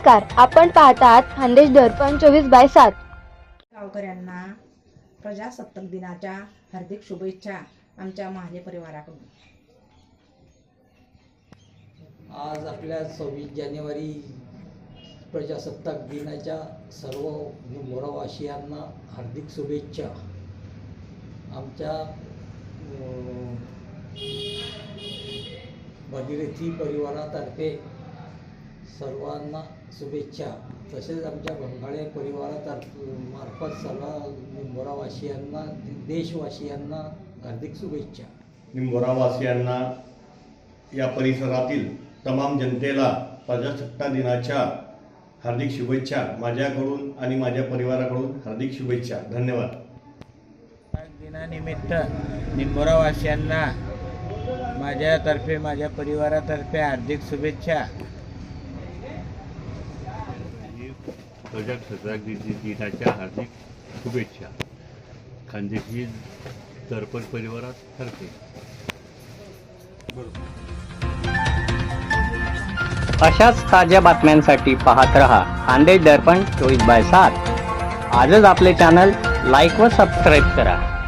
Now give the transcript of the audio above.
नमस्कार आपण पाहतात खानदेश दर्पण चोवीस बाय सात. गावकऱ्यांना प्रजासत्ताक दिनाच्या हार्दिक शुभेच्छा आमच्या महाले परिवाराकडून. आज आपल्या सव्वीस जानेवारी प्रजासत्ताक दिनाच्या सर्व मोरावासियांना हार्दिक शुभेच्छा. आमच्या भागीरथी परिवारातर्फे सर्वांना शुभेच्छा. तसेच आमच्या बंगाळे परिवारातर्फे मार्फत सर्व मोरावासियांना देशवासियांना हार्दिक शुभेच्छा. निंबोरावासियांना या परिसरातील तमाम जनतेला प्रजासत्ताक दिनाच्या हार्दिक शुभेच्छा. माझ्याकडून आणि माझ्या परिवाराकडून हार्दिक शुभेच्छा. धन्यवाद. दिनानिमित्त निंबोरावासियांना माझ्यातर्फे माझ्या परिवारातर्फे हार्दिक शुभेच्छा. प्रजासत्ताक दिन- दिनाच्या हार्दिक शुभेच्छा. खानदेशी दर्पण परिवारातर्फे अशाच ताज्या बातम्यांसाठी पाहत रहा खानदेश दर्पण चोवीस बाय सात. आजच आपले चॅनल लाईक व सबस्क्राईब करा.